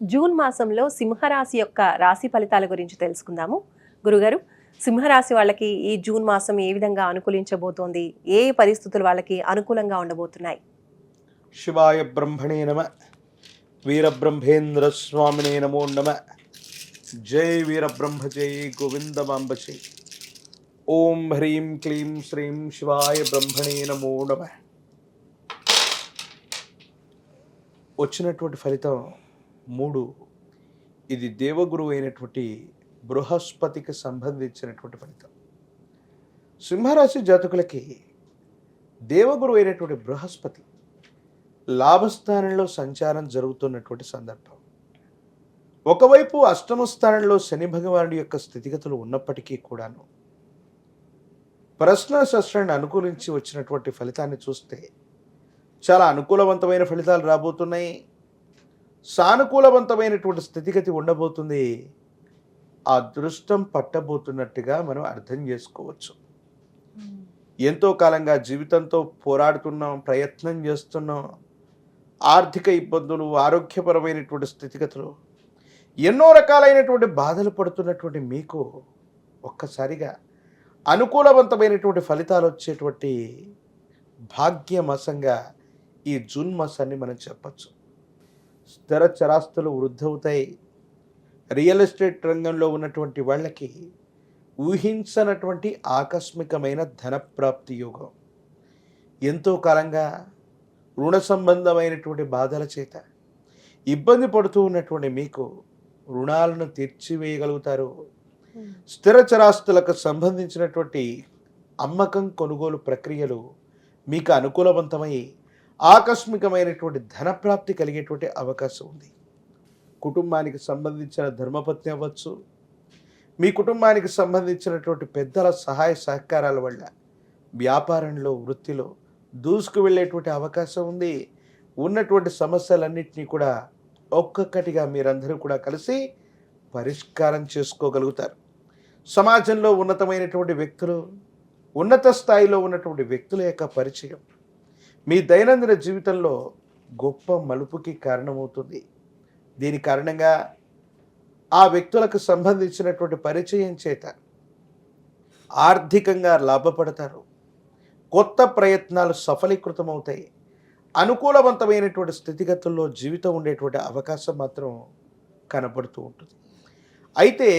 June మాసంలో సింహరాశి యొక్క రాశి ఫలితాల గురించి తెలుసుకుందాము. గురుగారు సింహరాశి వాళ్ళకి ఈ జూన్ మాసం ఏ విధంగా అనుకూలించబోతోంది? ఏ పరిస్థితులు వాళ్ళకి అనుకూలంగా ఉండబోతున్నాయి? శివాయ బ్రహ్మణే నమ వీరబ్రహ్మేంద్ర స్వామినే నమో నమ. జై వీరబ్రహ్మ జై గోవిందమాంబ జై ఓం హ్రీం క్లీం శ్రీం శివాయ బ్రహ్మణే నమో నమ. వచ్చినటువంటి ఫలితం మూడు. ఇది దేవగురువు అయినటువంటి బృహస్పతికి సంబంధించినటువంటి ఫలితం. సింహరాశి జాతకులకి దేవగురు అయినటువంటి బృహస్పతి లాభస్థానంలో సంచారం జరుగుతున్నటువంటి సందర్భం. ఒకవైపు అష్టమ స్థానంలో శని భగవానుడి యొక్క స్థితిగతులు ఉన్నప్పటికీ కూడాను ప్రశ్న శస్త్రాన్ని అనుకూలించి వచ్చినటువంటి ఫలితాన్ని చూస్తే చాలా అనుకూలవంతమైన ఫలితాలు రాబోతున్నాయి. సానుకూలవంతమైనటువంటి స్థితిగతి ఉండబోతుంది. ఆ అదృష్టం పట్టబోతున్నట్టుగా మనం అర్థం చేసుకోవచ్చు. ఎంతో కాలంగా జీవితంతో పోరాడుతున్నాం ప్రయత్నం చేస్తున్నాం. ఆర్థిక ఇబ్బందులు ఆరోగ్యపరమైనటువంటి స్థితిగతులు ఎన్నో రకాలైనటువంటి బాధలు పడుతున్నటువంటి మీకు ఒక్కసారిగా అనుకూలవంతమైనటువంటి ఫలితాలు వచ్చేటువంటి భాగ్యమాసంగా ఈ జూన్ మాసాన్ని మనం చెప్పచ్చు. స్థిర చరాస్తులు వృద్ధవుతాయి. రియల్ ఎస్టేట్ రంగంలో ఉన్నటువంటి వాళ్ళకి ఊహించనటువంటి ఆకస్మికమైన ధనప్రాప్తి యోగం. ఎంతో కాలంగా రుణ సంబంధమైనటువంటి బాధల చేత ఇబ్బంది పడుతూ ఉన్నటువంటి మీకు రుణాలను తీర్చివేయగలుగుతారు. స్థిర చరాస్తులకు సంబంధించినటువంటి అమ్మకం కొనుగోలు ప్రక్రియలు మీకు అనుకూలవంతమై ఆకస్మికమైనటువంటి ధనప్రాప్తి కలిగేటువంటి అవకాశం ఉంది. కుటుంబానికి సంబంధించిన ధర్మపత్ని అవ్వచ్చు. మీ కుటుంబానికి సంబంధించినటువంటి పెద్దల సహాయ సహకారాల వల్ల వ్యాపారంలో వృత్తిలో దూసుకు వెళ్ళేటువంటి అవకాశం ఉంది. ఉన్నటువంటి సమస్యలన్నింటినీ కూడా ఒక్కొక్కటిగా మీరందరూ కూడా కలిసి పరిష్కారం చేసుకోగలుగుతారు. సమాజంలో ఉన్నతమైనటువంటి వ్యక్తులు ఉన్నత స్థాయిలో ఉన్నటువంటి వ్యక్తుల యొక్క పరిచయం మీ దైనందిన జీవితంలో గొప్ప మలుపుకి కారణమవుతుంది. దీని కారణంగా ఆ వ్యక్తులకు సంబంధించినటువంటి పరిచయం చేత ఆర్థికంగా లాభపడతారు. కొత్త ప్రయత్నాలు సఫలీకృతమవుతాయి. అనుకూలవంతమైనటువంటి స్థితిగతుల్లో జీవితం ఉండేటువంటి అవకాశం మాత్రం కనపడుతూ ఉంటుంది. అయితే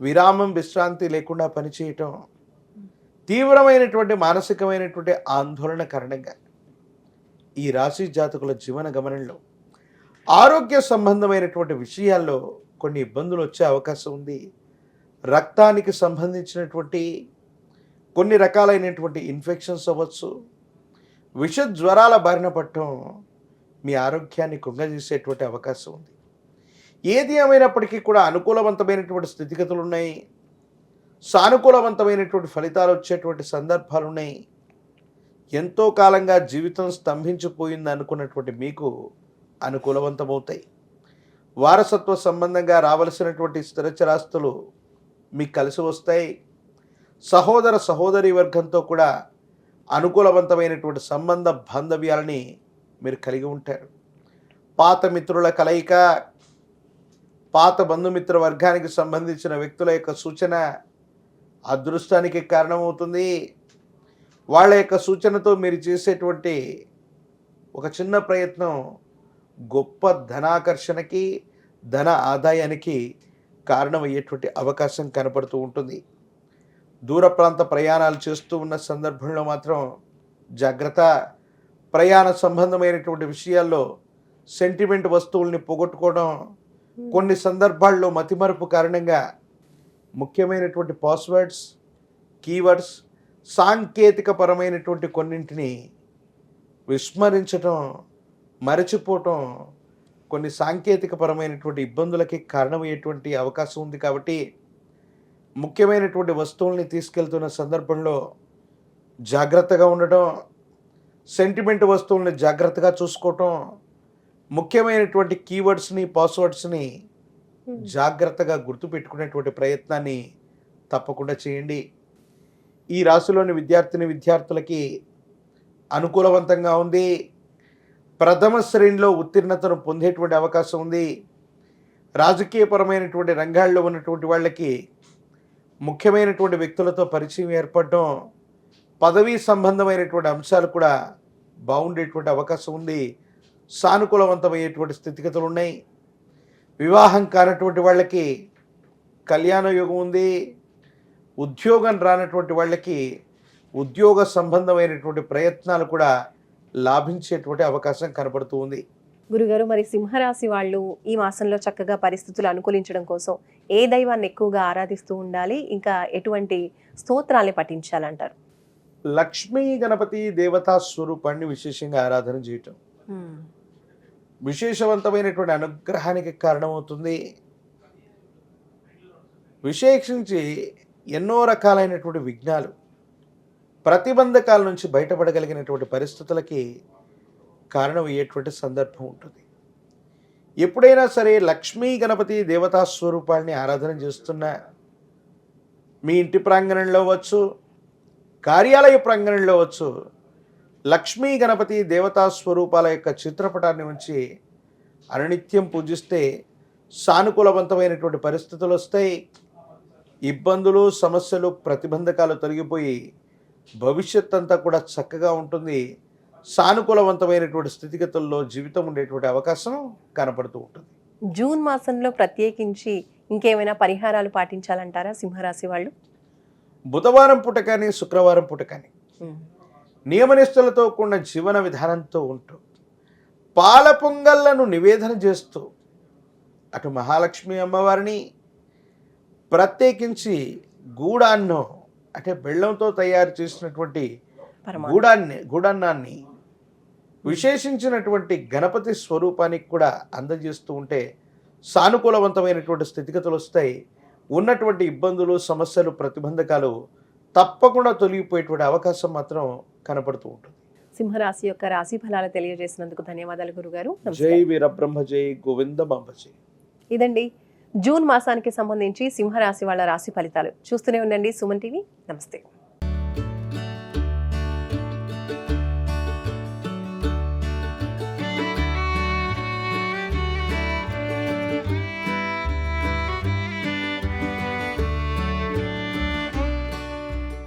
విరామం విశ్రాంతి లేకుండా పనిచేయటం తీవ్రమైనటువంటి మానసికమైనటువంటి ఆందోళన కారణంగా ఈ రాశి జాతకుల జీవన గమనంలో ఆరోగ్య సంబంధమైనటువంటి విషయాల్లో కొన్ని ఇబ్బందులు వచ్చే అవకాశం ఉంది. రక్తానికి సంబంధించినటువంటి కొన్ని రకాలైనటువంటి ఇన్ఫెక్షన్స్ అవ్వచ్చు. విష జ్వరాల బారిన పట్టడం మీ ఆరోగ్యాన్ని కుంగజేసేటువంటి అవకాశం ఉంది. ఏది ఏమైనప్పటికీ కూడా అనుకూలవంతమైనటువంటి స్థితిగతులు ఉన్నాయి. సానుకూలవంతమైనటువంటి ఫలితాలు వచ్చేటువంటి సందర్భాలు ఉన్నాయి. ఎంతో కాలంగా జీవితం స్తంభించిపోయింది అనుకున్నటువంటి మీకు అనుకూలవంతమవుతాయి. వారసత్వ సంబంధంగా రావలసినటువంటి స్థిరచరాస్తులు మీకు కలిసి వస్తాయి. సహోదర సహోదరి వర్గంతో కూడా అనుకూలవంతమైనటువంటి సంబంధ బాంధవ్యాలని మీరు కలిగి ఉంటారు. పాత మిత్రుల కలయిక పాత బంధుమిత్ర వర్గానికి సంబంధించిన వ్యక్తుల యొక్క సూచన అదృష్టానికి కారణమవుతుంది. వాళ్ళ యొక్క సూచనతో మీరు చేసేటువంటి ఒక చిన్న ప్రయత్నం గొప్ప ధనాకర్షణకి ధన ఆదాయానికి కారణమయ్యేటువంటి అవకాశం కనపడుతూ ఉంటుంది. దూర ప్రాంత ప్రయాణాలు చేస్తూ ఉన్న సందర్భంలో మాత్రం జాగ్రత్త. ప్రయాణ సంబంధమైనటువంటి విషయాల్లో సెంటిమెంట్ వస్తువుల్ని పోగొట్టుకోవడం కొన్ని సందర్భాల్లో మతిమరుపు కారణంగా ముఖ్యమైనటువంటి పాస్వర్డ్స్ కీవర్డ్స్ సాంకేతిక పరమైనటువంటి కొన్నింటిని విస్మరించటం మరచిపోవటం కొన్ని సాంకేతిక పరమైనటువంటి ఇబ్బందులకి కారణమయ్యేటువంటి అవకాశం ఉంది కాబట్టి ముఖ్యమైనటువంటి వస్తువుల్ని తీసుకెళ్తున్న సందర్భంలో జాగ్రత్తగా ఉండటం సెంటిమెంట్ వస్తువుల్ని జాగ్రత్తగా చూసుకోవటం ముఖ్యమైనటువంటి కీవర్డ్స్ని పాస్వర్డ్స్ని జాగ్రత్తగా గుర్తుపెట్టుకునేటువంటి ప్రయత్నాన్ని తప్పకుండా చేయండి. ఈ రాశిలోని విద్యార్థిని విద్యార్థులకి అనుకూలవంతంగా ఉంది. ప్రథమ శ్రేణిలో ఉత్తీర్ణతను పొందేటువంటి అవకాశం ఉంది. రాజకీయపరమైనటువంటి రంగాల్లో ఉన్నటువంటి వాళ్ళకి ముఖ్యమైనటువంటి వ్యక్తులతో పరిచయం ఏర్పడటం పదవీ సంబంధమైనటువంటి అంశాలు కూడా బాగుండేటువంటి అవకాశం ఉంది. సానుకూలవంతమయ్యేటువంటి స్థితిగతులు ఉన్నాయి. వివాహం కానటువంటి వాళ్ళకి కళ్యాణ యోగం ఉంది. ఉద్యోగం రానటువంటి వాళ్ళకి ఉద్యోగ సంబంధమైనటువంటి ప్రయత్నాలు కూడా లాభించేటువంటి అవకాశం కనబడుతూ ఉంది. గురుగారు మరి సింహరాశి వాళ్ళు ఈ మాసంలో చక్కగా పరిస్థితులు అనుకూలించడం కోసం ఏ దైవాన్ని ఎక్కువగా ఆరాధిస్తూ ఉండాలి? ఇంకా ఎటువంటి స్తోత్రాన్ని పఠించాలంటారు? లక్ష్మీ గణపతి దేవతా స్వరూపాన్ని విశేషంగా ఆరాధన చేయటం. విశేషవంతమైనటువంటి అనుగ్రహానికి కారణమవుతుంది. విశేషించి ఎన్నో రకాలైనటువంటి విఘ్నాలు ప్రతిబంధకాల నుంచి బయటపడగలిగినటువంటి పరిస్థితులకి కారణమయ్యేటువంటి సందర్భం ఉంటుంది. ఎప్పుడైనా సరే లక్ష్మీ గణపతి దేవతా స్వరూపాల్ని ఆరాధన చేస్తున్న మీ ఇంటి ప్రాంగణంలో వచ్చు కార్యాలయ ప్రాంగణంలో వచ్చు లక్ష్మీ గణపతి దేవతా స్వరూపాల యొక్క చిత్రపటాన్ని ఉంచి అనునిత్యం పూజిస్తే సానుకూలవంతమైనటువంటి పరిస్థితులు వస్తాయి. ఇబ్బందులు సమస్యలు ప్రతిబంధకాలు తొలగిపోయి భవిష్యత్ అంతా కూడా చక్కగా ఉంటుంది. సానుకూలవంతమైనటువంటి స్థితిగతుల్లో జీవితం ఉండేటువంటి అవకాశం కనపడుతూ ఉంటుంది. జూన్ మాసంలో ప్రత్యేకించి ఇంకేమైనా పరిహారాలు పాటించాలంటారా సింహరాశి వాళ్ళు? బుధవారం పూట కానీ శుక్రవారం పూట కానీ నియమనిష్టలతో కూడిన జీవన విధానంతో ఉంటూ పాల పొంగళ్ళను నివేదన చేస్తూ అటు మహాలక్ష్మి అమ్మవారిని ప్రత్యేకించి గూడాన్నో అంటే బెల్లంతో తయారు చేసినటువంటి గూడాన్ని గూడన్నాన్ని విశేషించినటువంటి గణపతి స్వరూపానికి కూడా అందజేస్తూ ఉంటే సానుకూలవంతమైనటువంటి స్థితిగతులు వస్తాయి. ఉన్నటువంటి ఇబ్బందులు సమస్యలు ప్రతిబంధకాలు తప్పకుండా తొలగిపోయేటువంటి అవకాశం మాత్రం కనపడుతూ ఉంటుంది. సింహరాశి యొక్క రాశి ఫలాలు తెలియజేసినందుకు ధన్యవాదాలు గురుగారు. జై. వీరబ్రహ్మ జై గోవింద జై. ఇదండి జూన్ మాసానికి సంబంధించి సింహరాశి వాళ్ళ రాశి ఫలితాలు చూస్తూనే ఉండండి. సుమన్ టీవీ నమస్తే.